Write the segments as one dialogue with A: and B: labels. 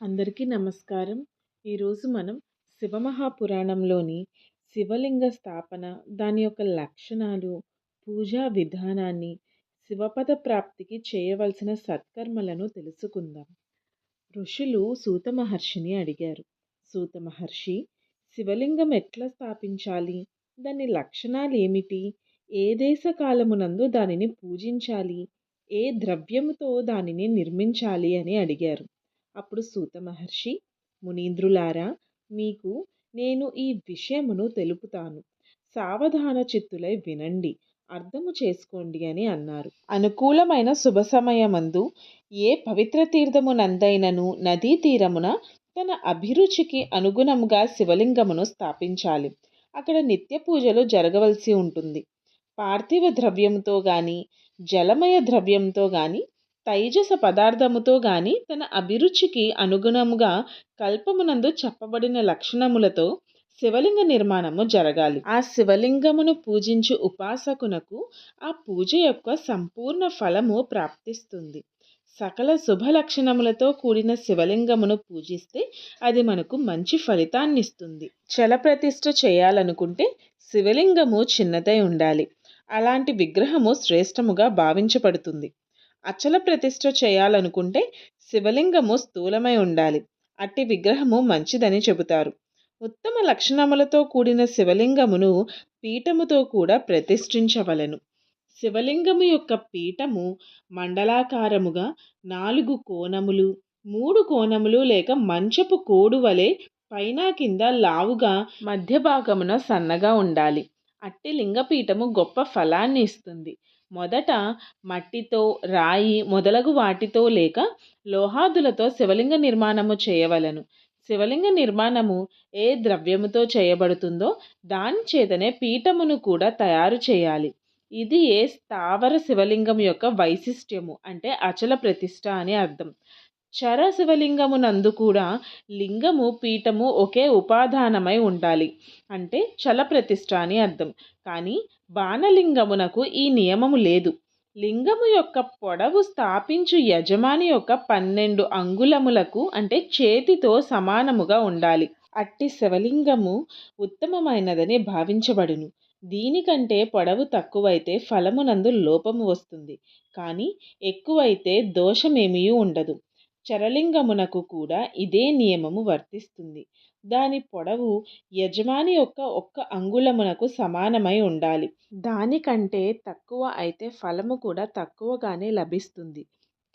A: అందరికీ నమస్కారం. ఈరోజు మనం శివమహాపురాణంలోని శివలింగ స్థాపన దాని యొక్క లక్షణాలు పూజా విధానాన్ని శివపద ప్రాప్తికి చేయవలసిన సత్కర్మలను తెలుసుకుందాం. ఋషులు సూత మహర్షిని అడిగారు. సూత మహర్షి శివలింగం ఎట్లా స్థాపించాలి? దాని లక్షణాలు ఏమిటి ఏ దేశ కాలమునందు దానిని పూజించాలి? ఏ ద్రవ్యముతో దానిని నిర్మించాలి అని అడిగారు. అప్పుడు సూత మహర్షి మునీంద్రులారా మీకు నేను ఈ విషయమును తెలుపుతాను. సావధాన చిత్తులై వినండి అర్థము చేసుకోండి అని అన్నారు. అనుకూలమైన శుభ సమయమందు ఏ పవిత్ర తీర్థమునందైనను నదీ తీరమున తన అభిరుచికి అనుగుణముగా శివలింగమును స్థాపించాలి. అక్కడ నిత్య పూజలు జరగవలసి ఉంటుంది. పార్థివ ద్రవ్యంతో గాని జలమయ ద్రవ్యంతో గాని తైజస పదార్థముతో గాని తన అభిరుచికి అనుగుణముగా కల్పమునందు చెప్పబడిన లక్షణములతో శివలింగ నిర్మాణము జరగాలి. ఆ శివలింగమును పూజించు ఉపాసకునకు ఆ పూజ యొక్క సంపూర్ణ ఫలము ప్రాప్తిస్తుంది. సకల శుభ లక్షణములతో కూడిన శివలింగమును పూజిస్తే అది మనకు మంచి ఫలితాన్ని ఇస్తుంది చలప్రతిష్ఠ చేయాలనుకుంటే శివలింగము చిన్నదై ఉండాలి. అలాంటి విగ్రహము శ్రేష్టముగా భావించబడుతుంది. అచల ప్రతిష్ఠ చేయాలనుకుంటే శివలింగము స్థూలమై ఉండాలి. అట్టి విగ్రహము మంచిదని చెబుతారు. ఉత్తమ లక్షణములతో కూడిన శివలింగమును పీఠముతో కూడా ప్రతిష్ఠించవలను. శివలింగము యొక్క పీఠము మండలాకారముగా నాలుగు కోణములు మూడు కోణములు లేక మంచపు కోడు వలె పైన కింద లావుగా మధ్య భాగమున సన్నగా ఉండాలి. అట్టి లింగపీఠము గొప్ప ఫలాన్ని ఇస్తుంది. మొదట మట్టితో రాయి మొదలగు వాటితో లేక లోహాదులతో శివలింగ నిర్మాణము చేయవలను. శివలింగ నిర్మాణము ఏ ద్రవ్యముతో చేయబడుతుందో దాని చేతనే పీఠమును కూడా తయారు చేయాలి. ఇది ఏ స్థావర శివలింగం యొక్క వైశిష్ట్యము అంటే అచల ప్రతిష్ట అని అర్థం. చర శివలింగమునందు కూడా లింగము పీఠము ఒకే ఉపాదానమై ఉండాలి. అంటే చల ప్రతిష్ట అని అర్థం. కానీ బాణలింగమునకు ఈ నియమము లేదు. లింగము యొక్క పొడవు స్థాపించు యజమాని యొక్క పన్నెండు అంగుళములకు అంటే చేతితో సమానముగా ఉండాలి. అట్టి శివలింగము ఉత్తమమైనదని భావించబడును. దీనికంటే పొడవు తక్కువైతే ఫలమునందు లోపము వస్తుంది. కానీ ఎక్కువైతే దోషమేమీ ఉండదు. చరలింగమునకు కూడా ఇదే నియమము వర్తిస్తుంది. దాని పొడవు యజమాని యొక్క ఒక్క అంగుళమునకు సమానమై ఉండాలి. దానికంటే తక్కువ అయితే ఫలము కూడా తక్కువగానే లభిస్తుంది.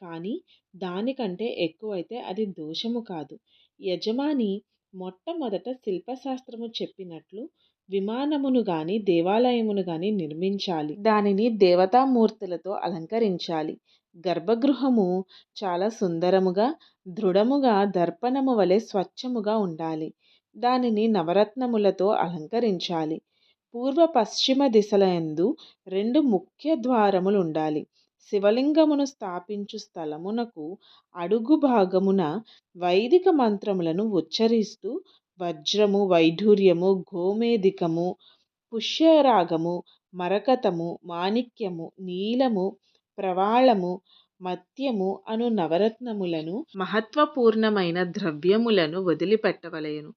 A: కానీ దానికంటే ఎక్కువైతే అది దోషము కాదు. యజమాని మొట్టమొదట శిల్పశాస్త్రము చెప్పినట్లు విమానమును గాని దేవాలయమును గాని నిర్మించాలి. దానిని దేవతామూర్తులతో అలంకరించాలి. గర్భగృహము చాలా సుందరముగా దృఢముగా దర్పణము వలె స్వచ్ఛముగా ఉండాలి. దానిని నవరత్నములతో అలంకరించాలి. పూర్వ పశ్చిమ దిశలందు రెండు ముఖ్య ద్వారములు ఉండాలి శివలింగమును స్థాపించు స్థలమునకు అడుగు భాగమున వైదిక మంత్రములను ఉచ్చరిస్తూ వజ్రము వైఢూర్యము గోమేధికము పుష్యరాగము మరకతము మాణిక్యము నీలము ప్రవాళము మత్యము అను నవరత్నములను మహత్వపూర్ణమైన ద్రవ్యములను వదిలిపెట్టవలెను.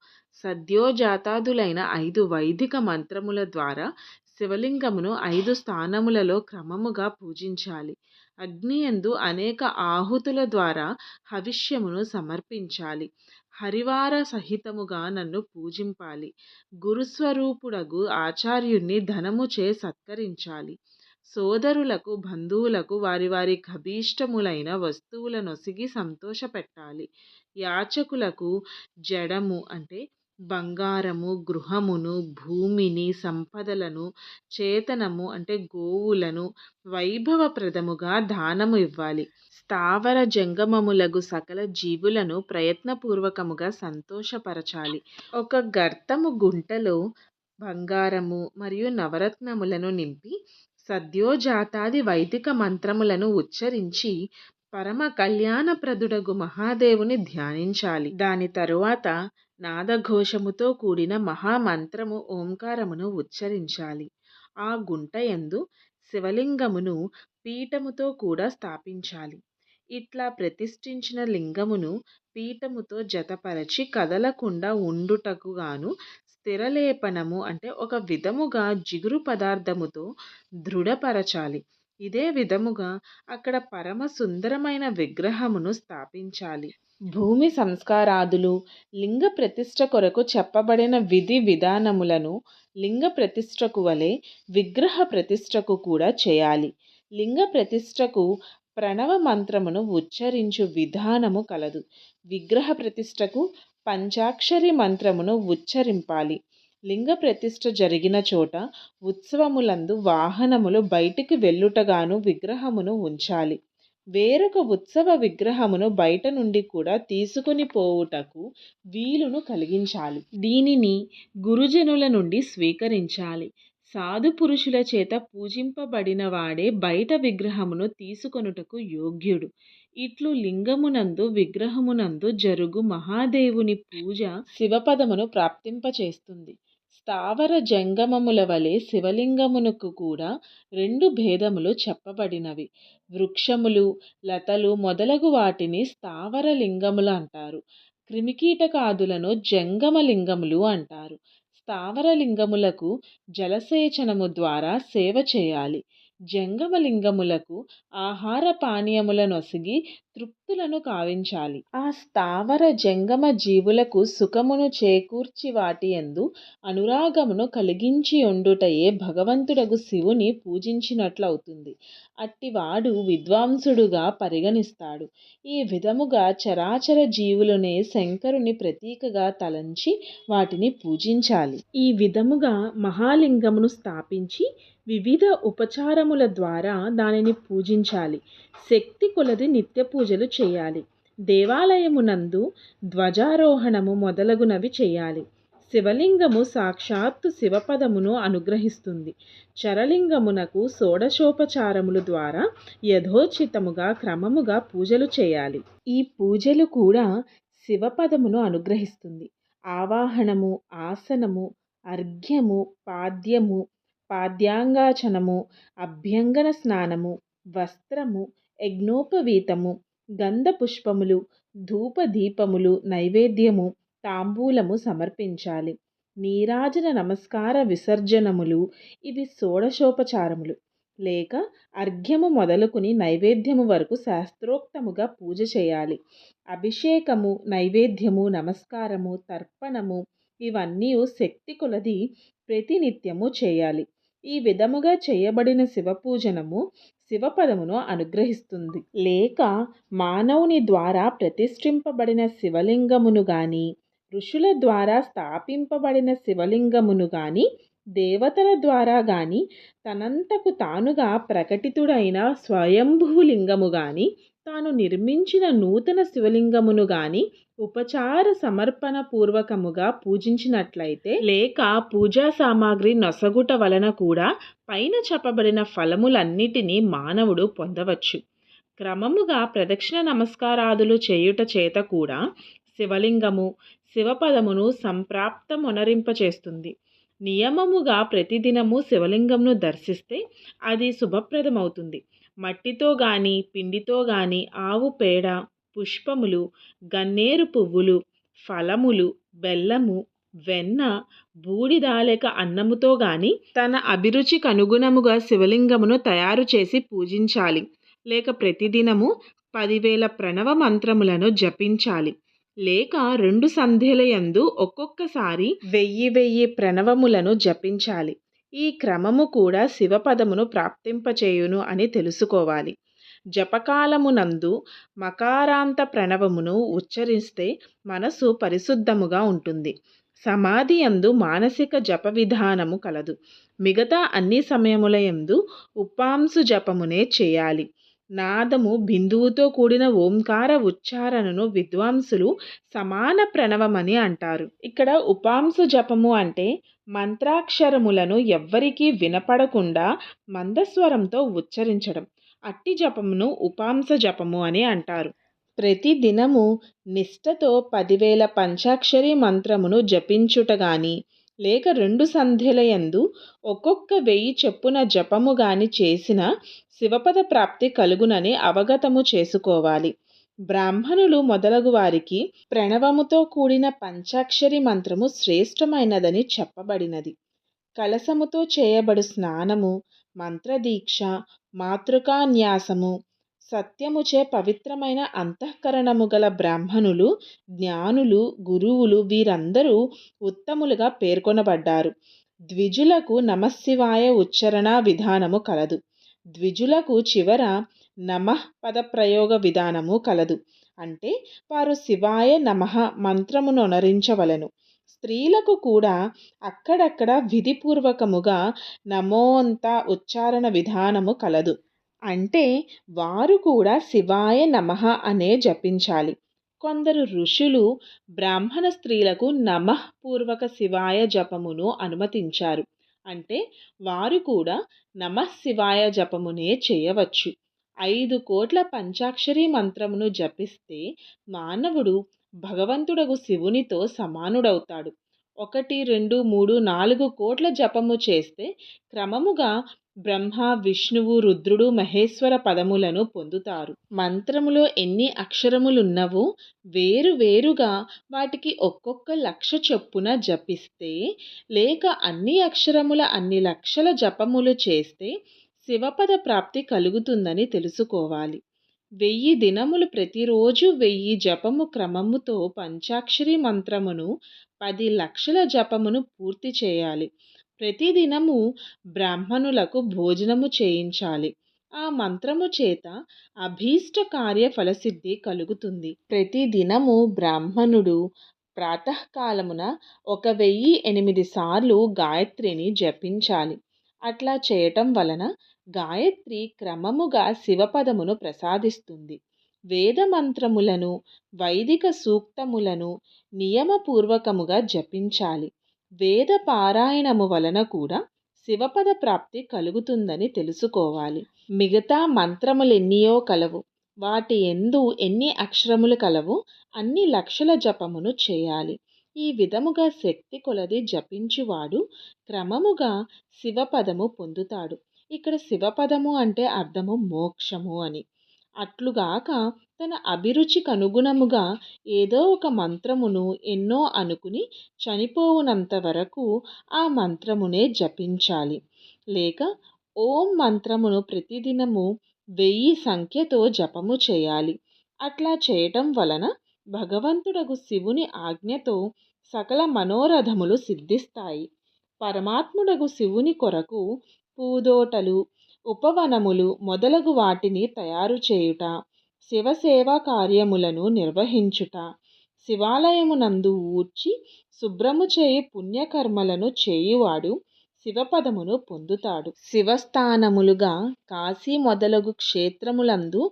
A: సద్యోజాతాదులైన ఐదు వైదిక మంత్రముల ద్వారా శివలింగమును ఐదు స్థానములలో క్రమముగా పూజించాలి. అగ్నియందు అనేక ఆహుతుల ద్వారా హవిష్యమును సమర్పించాలి. హరివార సహితముగా నన్ను పూజింపాలి. గురుస్వరూపుడగు ఆచార్యుణ్ణి ధనముచే సత్కరించాలి. సోదరులకు బంధువులకు వారి వారి అభీష్టములైన వస్తువులనొసిగి సంతోషపెట్టాలి. యాచకులకు జడము అంటే బంగారము గృహమును భూమిని సంపదలను చేతనము అంటే గోవులను వైభవప్రదముగా దానము ఇవ్వాలి. స్థావర జంగమములగు సకల జీవులను ప్రయత్నపూర్వకముగా సంతోషపరచాలి. ఒక గర్తము గుంటలో బంగారము మరియు నవరత్నములను నింపి సద్యోజాతాది వైదిక మంత్రములను ఉచ్చరించి పరమ కళ్యాణప్రదుడగు మహాదేవుని ధ్యానించాలి. దాని తరువాత నాదఘోషముతో కూడిన మహామంత్రము ఓంకారమును ఉచ్చరించాలి. ఆ గుంటయందు శివలింగమును పీఠముతో కూడా స్థాపించాలి. ఇట్లా ప్రతిష్ఠించిన లింగమును పీఠముతో జతపరచి కదలకుండా ఉండుటకు గాను స్థిరలేపనము అంటే ఒక విధముగా జిగురు పదార్థముతో దృఢపరచాలి. ఇదే విధముగా అక్కడ పరమ సుందరమైన విగ్రహమును స్థాపించాలి. భూమి సంస్కారాదులు లింగ ప్రతిష్ఠ కొరకు చెప్పబడిన విధి విధానములను లింగ ప్రతిష్ఠకు వలె విగ్రహ ప్రతిష్టకు కూడా చేయాలి. లింగ ప్రతిష్ఠకు ప్రణవ మంత్రమును ఉచ్చరించు విధానము కలదు. విగ్రహ ప్రతిష్ఠకు పంచాక్షరి మంత్రమును ఉచ్చరింపాలి. లింగ ప్రతిష్ఠ జరిగిన చోట ఉత్సవములందు వాహనములు బయటికి వెళ్ళుటగాను విగ్రహమును ఉంచాలి. వేరొక ఉత్సవ విగ్రహమును బయట నుండి కూడా తీసుకొని పోవుటకు వీలును కలిగించాలి. దీనిని గురుజనుల నుండి స్వీకరించాలి. సాధు పురుషుల చేత పూజింపబడిన వాడే బయట విగ్రహమును తీసుకొనుటకు యోగ్యుడు. ఇట్లు లింగమునందు విగ్రహమునందు జరుగు మహాదేవుని పూజ శివపదమును ప్రాప్తింపచేస్తుంది. స్థావర జంగమముల వలె శివలింగమునకు కూడా రెండు భేదములు చెప్పబడినవి. వృక్షములు లతలు మొదలగు వాటిని స్థావర లింగములు అంటారు. క్రిమికీటకాదులను జంగమలింగములు అంటారు. స్థావర లింగములకు జలసేచనము ద్వారా సేవ చేయాలి. జంగమలింగములకు ఆహార పానీయముల తృప్ భక్తులను కావించాలి. ఆ స్థావర జంగమ జీవులకు సుఖమును చేకూర్చి వాటి యందు అనురాగమును కలిగించి ఉండుటయే భగవంతుడగు శివుని పూజించినట్లవుతుంది. అట్టివాడు విద్వాంసుడుగా పరిగణిస్తాడు. ఈ విధముగా చరాచర జీవులనే శంకరుని ప్రతీకగా తలంచి వాటిని పూజించాలి. ఈ విధముగా మహాలింగమును స్థాపించి వివిధ ఉపచారముల ద్వారా దానిని పూజించాలి. శక్తి కొలది నిత్య పూజలు చేయాలి. దేవాలయమునందు ధ్వజారోహణము మొదలగునవి చేయాలి. శివలింగము సాక్షాత్తు శివపదమును అనుగ్రహిస్తుంది. చరలింగమునకు షోడశోపచారములు ద్వారా యథోచితముగా క్రమముగా పూజలు చేయాలి. ఈ పూజలు కూడా శివపదమును అనుగ్రహిస్తుంది. ఆవాహనము ఆసనము అర్ఘ్యము పాద్యము పాద్యాంగాచనము అభ్యంగన స్నానము వస్త్రము యజ్ఞోపవీతము గంధ పుష్పములు ధూపదీపములు నైవేద్యము తాంబూలము సమర్పించాలి. నీరాజన నమస్కార విసర్జనములు ఇవి షోడశోపచారములు. లేక అర్ఘ్యము మొదలుకుని నైవేద్యము వరకు శాస్త్రోక్తముగా పూజ చేయాలి. అభిషేకము నైవేద్యము నమస్కారము తర్పణము ఇవన్నీ శక్తి కొలది ప్రతినిత్యము చేయాలి. ఈ విధముగా చేయబడిన శివపూజనము శివపదమును అనుగ్రహిస్తుంది. లేక మానవుని ద్వారా ప్రతిష్ఠింపబడిన శివలింగమును గాని ఋషుల ద్వారా స్థాపింపబడిన శివలింగమును గాని దేవతల ద్వారా గాని తనంతకు తానుగా ప్రకటితుడైన స్వయంభూ లింగము గాని తాను నిర్మించిన నూతన శివలింగమును గాని ఉపచార సమర్పణ పూర్వకముగా పూజించినట్లయితే లేక పూజా సామాగ్రి నొసగుట వలన కూడా పైన చెప్పబడిన ఫలములన్నిటినీ మానవుడు పొందవచ్చు. క్రమముగా ప్రదక్షిణ నమస్కారాదులు చేయుట చేత కూడా శివలింగము శివపదమును సంప్రాప్తమొనరింపచేస్తుంది. నియమముగా ప్రతిదినము శివలింగంను దర్శిస్తే అది శుభప్రదమవుతుంది. మట్టితో గాని పిండితో గాని ఆవు పేడ పుష్పములు గన్నేరు పువ్వులు ఫలములు బెల్లము వెన్న బూడిదాలేక అన్నముతో గాని తన అభిరుచికి అనుగుణముగా శివలింగమును తయారు చేసి పూజించాలి. లేక ప్రతిదినము పదివేల ప్రణవ మంత్రములను జపించాలి. లేక రెండు సంధ్యల యందు ఒక్కొక్కసారి వెయ్యి వెయ్యి ప్రణవములను జపించాలి. ఈ క్రమము కూడా శివపదమును ప్రాప్తింపచేయును అని తెలుసుకోవాలి. జపకాలమునందు మకారాంత ప్రణవమును ఉచ్చరిస్తే మనసు పరిశుద్ధముగా ఉంటుంది. సమాధి యందు మానసిక జప విధానము కలదు. మిగతా అన్ని సమయముల యందు ఉపాంశు జపమునే చేయాలి. నాదము బిందువుతో కూడిన ఓంకార ఉచ్చారణను విద్వాంసులు సమాన ప్రణవమని అంటారు. ఇక్కడ ఉపాంసు జపము అంటే మంత్రాక్షరములను ఎవ్వరికీ వినపడకుండా మందస్వరంతో ఉచ్చరించడం. అట్టి జపమును ఉపాంస జపము అని అంటారు. ప్రతి దినము నిష్ఠతో పదివేల పంచాక్షరి మంత్రమును జపించుట గాని లేక రెండు సంధ్యలయందు ఒక్కొక్క వెయ్యి చెప్పున జపము గాని చేసిన శివపద ప్రాప్తి కలుగునని అవగతము చేసుకోవాలి. బ్రాహ్మణులు మొదలగు వారికి ప్రణవముతో కూడిన పంచాక్షరి మంత్రము శ్రేష్టమైనదని చెప్పబడినది. కలసముతో చేయబడు స్నానము మంత్రదీక్ష మాతృకాన్యాసము సత్యముచే పవిత్రమైన అంతఃకరణము గల బ్రాహ్మణులు జ్ఞానులు గురువులు వీరందరూ ఉత్తములుగా పేర్కొనబడ్డారు. ద్విజులకు నమశివాయ ఉచ్చరణ విధానము కలదు. ద్విజులకు చివర నమః పదప్రయోగ విధానము కలదు. అంటే వారు శివాయ నమః మంత్రమును నరించవలను స్త్రీలకు కూడా అక్కడక్కడ విధిపూర్వకముగా నమోంత ఉచ్చారణ విధానము కలదు. అంటే వారు కూడా శివాయ నమః అనే జపించాలి. కొందరు ఋషులు బ్రాహ్మణ స్త్రీలకు నమఃపూర్వక శివాయ జపమును అనుమతించారు. అంటే వారు కూడా నమః శివాయ జపమునే చేయవచ్చు. ఐదు కోట్ల పంచాక్షరి మంత్రమును జపిస్తే మానవుడు భగవంతుడగు శివునితో సమానుడవుతాడు. ఒకటి రెండు మూడు నాలుగు కోట్ల జపము చేస్తే క్రమముగా బ్రహ్మ విష్ణువు రుద్రుడు మహేశ్వర పదములను పొందుతారు. మంత్రములో ఎన్ని అక్షరములున్నవో వేరు వేరుగా వాటికి ఒక్కొక్క లక్ష చొప్పున జపిస్తే లేక అన్ని అక్షరముల అన్ని లక్షల జపములు చేస్తే శివపద ప్రాప్తి కలుగుతుందని తెలుసుకోవాలి. వెయ్యి దినములు ప్రతిరోజు వెయ్యి జపము క్రమముతో పంచాక్షరి మంత్రమును పది లక్షల జపమును పూర్తి చేయాలి. ప్రతిదినము బ్రాహ్మణులకు భోజనము చేయించాలి. ఆ మంత్రము చేత అభీష్ట కార్య ఫలసిద్ధి కలుగుతుంది. ప్రతిదినము బ్రాహ్మణుడు ప్రాతకాలమున ఒక వెయ్యి ఎనిమిది సార్లు గాయత్రిని జపించాలి. అట్లా చేయటం వలన గాయత్రి క్రమముగా శివపదమును ప్రసాదిస్తుంది. వేద మంత్రములను వైదిక సూక్తములను నియమపూర్వకముగా జపించాలి. వేద పారాయణము వలన కూడా శివపద ప్రాప్తి కలుగుతుందని తెలుసుకోవాలి. మిగతా మంత్రములు ఎన్నియో కలవు. వాటి ఎందు ఎన్ని అక్షరములు కలవు అన్ని లక్షల జపమును చేయాలి. ఈ విధముగా శక్తి కొలది జపించువాడు క్రమముగా శివపదము పొందుతాడు. ఇక్కడ శివపదము అంటే అర్థము మోక్షము అని. అట్లుగాక తన అభిరుచికి అనుగుణముగా ఏదో ఒక మంత్రమును ఎన్నో అనుకుని చనిపోవునంత వరకు ఆ మంత్రమునే జపించాలి. లేక ఓం మంత్రమును ప్రతిదినము వెయ్యి సంఖ్యతో జపము చేయాలి. అట్లా చేయటం వలన భగవంతుడగు శివుని ఆజ్ఞతో సకల మనోరథములు సిద్ధిస్తాయి. పరమాత్ముడగు శివుని కొరకు పూదోటలు ఉపవనములు మొదలగు వాటిని తయారు చేయుట శివసేవా కార్యములను నిర్వహించుట శివాలయమునందు ఊడ్చి శుభ్రము చేయి పుణ్యకర్మలను చేయువాడు శివపదమును పొందుతాడు. శివస్థానములుగా కాశీ మొదలగు క్షేత్రములందు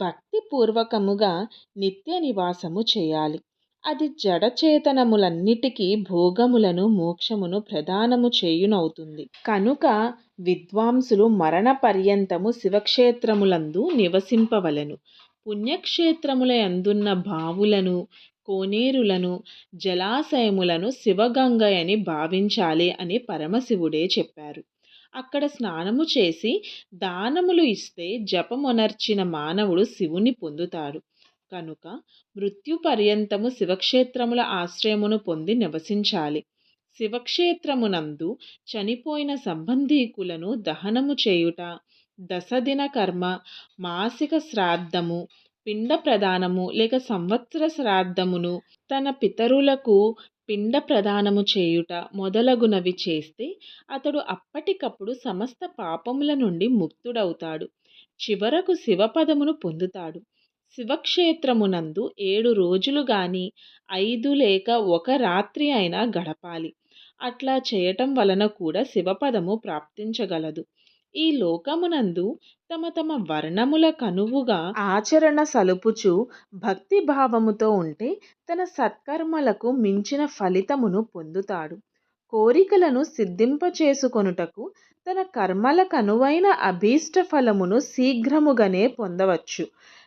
A: భక్తిపూర్వకముగా నిత్య నివాసము చేయాలి. అది జడచేతనములన్నిటికీ భోగములను మోక్షమును ప్రదానము చేయునవుతుంది. కనుక విద్వాంసులు మరణ పర్యంతము శివక్షేత్రములందు నివసింపవలను. పుణ్యక్షేత్రముల యందున్న బావులను కోనేరులను జలాశయములను శివగంగయని భావించాలి అని పరమశివుడే చెప్పారు. అక్కడ స్నానము చేసి దానములు ఇస్తే జపమొనర్చిన మానవుడు శివుని పొందుతాడు. కనుక మృత్యు పర్యంతము శివక్షేత్రముల ఆశ్రయమును పొంది నివసించాలి. శివక్షేత్రమునందు చనిపోయిన సంబంధీకులను దహనము చేయుట దశదిన కర్మ మాసిక శ్రాద్ధము పిండ ప్రదానము లేక సంవత్సర శ్రాద్ధమును తన పితరులకు పిండ ప్రదానము చేయుట మొదలగునవి చేస్తే అతడు అప్పటికప్పుడు సమస్త పాపముల నుండి ముక్తుడవుతాడు. చివరకు శివపదమును పొందుతాడు. శివక్షేత్రమునందు ఏడు రోజులు గాని ఐదు లేక ఒక రాత్రి అయినా గడపాలి. అట్లా చేయటం వలన కూడా శివపదము ప్రాప్తించగలదు. ఈ లోకమునందు తమ తమ వర్ణముల కనువుగా ఆచరణ సలుపుచు భక్తి భావముతో ఉంటే తన సత్కర్మలకు మించిన ఫలితమును పొందుతాడు. కోరికలను సిద్ధింపచేసుకొనుటకు తన కర్మలకనువైన అభీష్ట ఫలమును శీఘ్రముగానే పొందవచ్చు.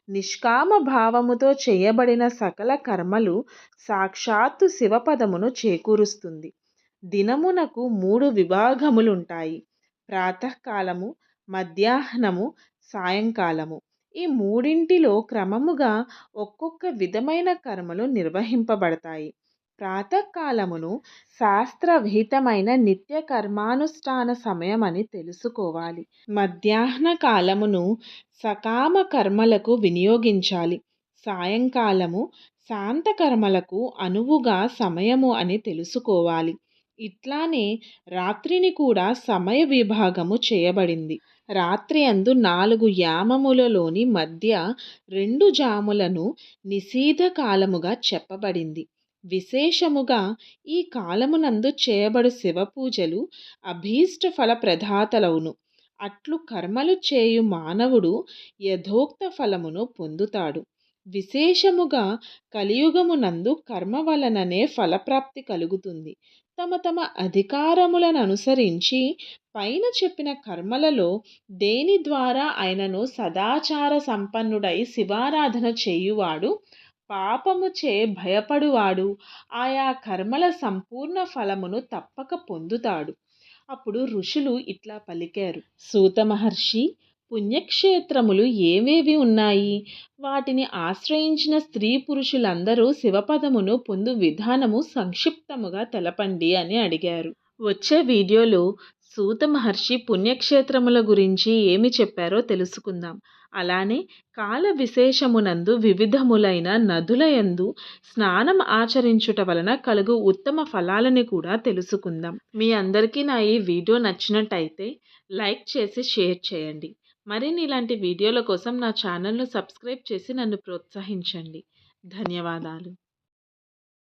A: నిష్కామ భావముతో చేయబడిన సకల కర్మలు సాక్షాత్తు శివపదమును చేకూరుస్తుంది. దినమునకు మూడు విభాగములుంటాయి. ప్రాతకాలము మధ్యాహ్నము సాయంకాలము. ఈ మూడింటిలో క్రమముగా ఒక్కొక్క విధమైన కర్మలు నిర్వహింపబడతాయి. ప్రాతకాలమును శాస్త్రవిహితమైన నిత్య కర్మానుష్ఠాన సమయం అని తెలుసుకోవాలి. మధ్యాహ్న కాలమును సకామ కర్మలకు వినియోగించాలి. సాయంకాలము శాంత కర్మలకు అనువుగా సమయము అని తెలుసుకోవాలి. ఇట్లానే రాత్రిని కూడా సమయ విభాగము చేయబడింది. రాత్రి అందు నాలుగు యామములలోని మధ్య రెండు జాములను నిషీధ కాలముగా చెప్పబడింది. విశేషముగా ఈ కాలమునందు చేయబడు శివపూజలు అభీష్ట ఫల ప్రదాతలవును అట్లు కర్మలు చేయు మానవుడు యథోక్త ఫలమును పొందుతాడు. విశేషముగా కలియుగమునందు కర్మ వలననే ఫలప్రాప్తి కలుగుతుంది. తమ తమ అధికారములను అనుసరించి పైన చెప్పిన కర్మలలో దేని ద్వారా ఆయనను సదాచార సంపన్నుడై శివారాధన చేయువాడు పాపముచే భయపడువాడు. ఆయా కర్మల సంపూర్ణ ఫలమును తప్పక పొందుతాడు. అప్పుడు ఋషులు ఇట్లా పలికారు. సూత మహర్షి పుణ్యక్షేత్రములు ఏవేవి ఉన్నాయి? వాటిని ఆశ్రయించిన స్త్రీ పురుషులందరూ శివపదమును పొందు విధానము సంక్షిప్తముగా తెలపండి అని అడిగారు. వచ్చే వీడియోలో సూత మహర్షి పుణ్యక్షేత్రముల గురించి ఏమి చెప్పారో తెలుసుకుందాం. అలానే కాల విశేషమునందు వివిధములైన నదులయందు స్నానం ఆచరించుట వలన కలుగు ఉత్తమ ఫలాలని కూడా తెలుసుకుందాం. మీ అందరికీ నా ఈ వీడియో నచ్చినట్టయితే లైక్ చేసి షేర్ చేయండి. మరిన్ని ఇలాంటి వీడియోల కోసం నా ఛానల్ను సబ్స్క్రైబ్ చేసి నన్ను ప్రోత్సహించండి. ధన్యవాదాలు.